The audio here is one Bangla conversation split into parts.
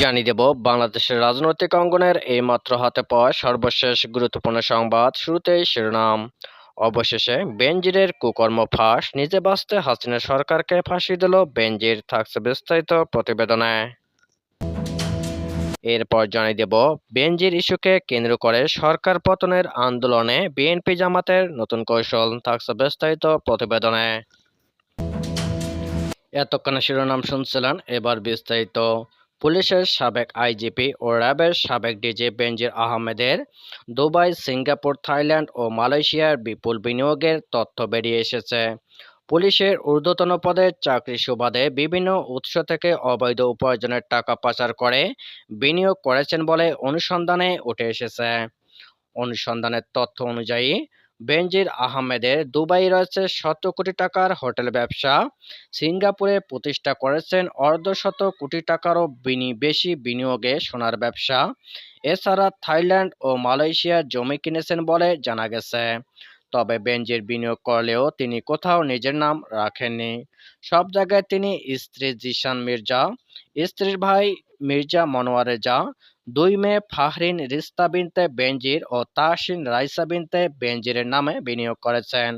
জানিয়ে দেব, বাংলাদেশের রাজনৈতিক অঙ্গনের এইমাত্র হাতে পাওয়া সর্বশেষ গুরুত্বপূর্ণ সংবাদ শুরুতেই শিরোনাম। অবশেষে বেনজিরের কুকর্ম ফাঁস, নিজে বাঁচতে হাসিনা সরকারকে ফাঁসি দিল, বেনজির থাকছে বিস্তারিত প্রতিবেদনে। এরপর জানিয়ে দেব, বেনজির ইস্যুকে কেন্দ্র করে সরকার পতনের আন্দোলনে বিএনপি জামাতের নতুন কৌশল থাকছে বিস্তারিত প্রতিবেদনে। এতক্ষণে শিরোনাম শুনছিলেন, এবার বিস্তারিত। পুলিশের সাবেক আইজিপি ও র্যাবের সাবেক ডিজি বেনজির আহমেদের দুবাই, সিঙ্গাপুর, থাইল্যান্ড ও মালয়েশিয়ার বিপুল বিনিয়োগের তথ্য বেরিয়ে এসেছে। পুলিশের ঊর্ধ্বতন পদের চাকরি সুবাদে বিভিন্ন উৎস থেকে অবৈধ উপার্জনের টাকা পাচার করে বিনিয়োগ করেছেন বলে অনুসন্ধানে উঠে এসেছে। অনুসন্ধানের তথ্য অনুযায়ী বেনজির আহমেদের দুবাই রয়েছে শত কোটি টাকার হোটেল ব্যবসা। সিঙ্গাপুরে প্রতিষ্ঠা করেছেন অর্ধশত কোটি টাকারও বেশি বিনিয়োগে সোনার ব্যবসা। এছাড়া থাইল্যান্ড ও মালয়েশিয়ার জমি কিনেছেন বলে জানা গেছে। তবে বেনজির বিনিয়োগ করলেও তিনি কোথাও নিজের নাম রাখেননি। সব জায়গায় তিনি স্ত্রী জিশান মির্জা, স্ত্রীর ভাই মির্জা মনোয়ার রেজা দুই মেয়ে ফাহরিন রিস্তা বিনতে বেনজির ও তাহসিন রাইসা বিনতে বেনজিরের নামে বিনিয়োগ করেছেন।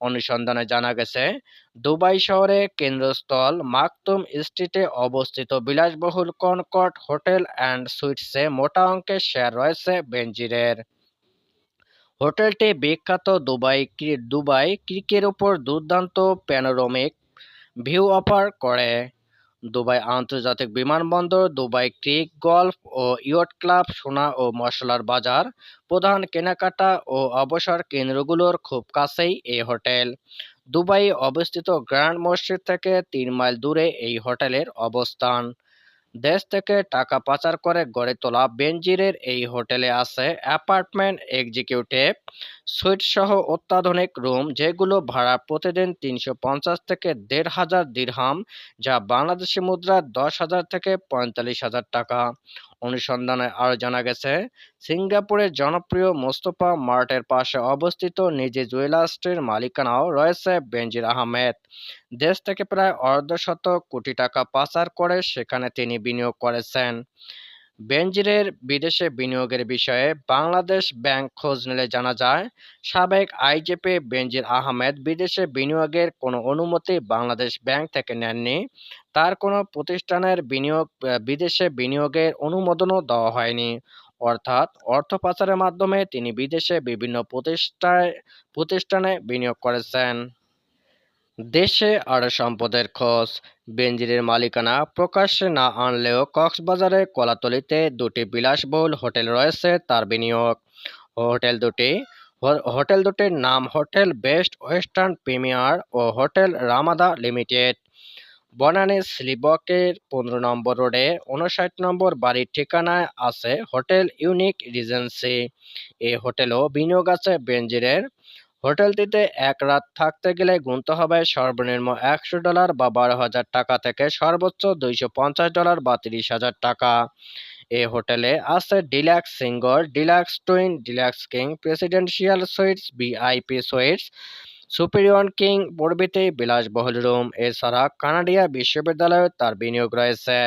অনুসন্ধানে জানা গেছে, দুবাই শহরে কেন্দ্রস্থল মাকতুম স্ট্রিটে অবস্থিত বিলাসবহুল কনকর্ড হোটেল অ্যান্ড সুইটসে মোটা অঙ্কের শেয়ার রয়েছে বেনজিরের। হোটেলটি বিখ্যাত দুবাই দুবাই ক্রিকের উপর দুর্দান্ত প্যানোরামিক ভিউ অফার করে। দুবাই আন্তর্জাতিক বিমানবন্দর, দুবাই ক্রিক গল্ফ ও ইয়ট ক্লাব, সোনা ও মশলার বাজার, প্রধান কেনাকাটা ও অবসর কেন্দ্রগুলোর খুব কাছেই এই হোটেল। দুবাই অবস্থিত গ্র্যান্ড মসজিদ থেকে তিন মাইল দূরে এই হোটেলের অবস্থান। দেশ থেকে টাকা পাচার করে গড়ে তোলা বেনজিরের এই হোটেলে আছে অ্যাপার্টমেন্ট এক্সিকিউটিভ। সুইট সহ অত্যাধুনিক রুম, যেগুলো ভাড়া প্রতিদিন তিনশো পঞ্চাশ থেকে দেড় হাজার দিরহাম, যা বাংলাদেশি মুদ্রা দশ হাজার থেকে পঁয়তাল্লিশ হাজার টাকা। অনুসন্ধানে আরও জানা গেছে, সিঙ্গাপুরের জনপ্রিয় মোস্তফা মার্টের পাশে অবস্থিত নিজে জুয়েলার্সটির মালিকানাও রয়েছে বেনজির আহমেদ। দেশ থেকে প্রায় অর্ধশত কোটি টাকা পাচার করে সেখানে তিনি বিনিয়োগ করেছেন। বেনজিরের বিদেশে বিনিয়োগের বিষয়ে বাংলাদেশ ব্যাংক খোঁজ নিলে জানা যায়, সাবেক আইজিপি বেনজির আহমেদ বিদেশে বিনিয়োগের কোনো অনুমতি বাংলাদেশ ব্যাংক থেকে নেননি। তার কোনো প্রতিষ্ঠানের বিনিয়োগ বিদেশে বিনিয়োগের অনুমোদনও দেওয়া হয়নি। অর্থাৎ অর্থ পাচারের মাধ্যমে তিনি বিদেশে বিভিন্ন প্রতিষ্ঠায়, প্রতিষ্ঠানে বিনিয়োগ করেছেন। দেশে আর সম্পদের খোঁজ। বেঞ্জিরের মালিকানা প্রকাশ্যে না আনলেও কক্সবাজারে কলাতলিতে দুটি বিলাসবহুল হোটেল রয়েছে তার বিনিয়োগ। হোটেল দুটি হোটেল দুটির নাম হোটেল বেস্ট ওয়েস্টার্ন প্রিমিয়ার ও হোটেল রামাদা লিমিটেড। বনানী স্লিবকের পনেরো নম্বর রোডে উনষাট নম্বর বাড়ির ঠিকানায় আছে হোটেল ইউনিক রিজেন্সি। এই হোটেলও বিনিয়োগ আছে বেনজিরের হোটেলটিতে এক রাত থাকতে গেলে গুনতে হবে সর্বনিম্ন একশো ডলার বা বারো হাজার টাকা থেকে সর্বোচ্চ দুইশো পঞ্চাশ ডলার বা তিরিশ হাজার টাকা। এ হোটেলে আছে deluxe single, deluxe twin, deluxe king, presidential suites, VIP suites, superior king প্রভৃতি বিলাসবহুল রুম। এছাড়া কানাডিয়া বিশ্ববিদ্যালয়ে তার বিনিয়োগ রয়েছে।